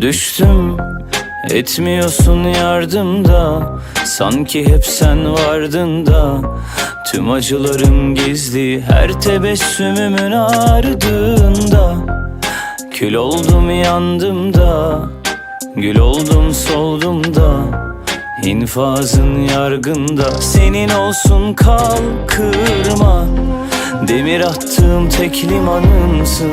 Düştüm etmiyorsun yardımda. Sanki hep sen vardın da. Tüm acılarım gizli her tebessümümün ardında. Kül oldum yandım da Gül oldum soldum da. İnfazın yargında Senin olsun kal kırma Demir attığım tek limanımsın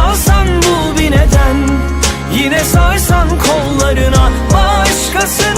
kalsan bul bir neden? Yine sarsan kollarına dilemem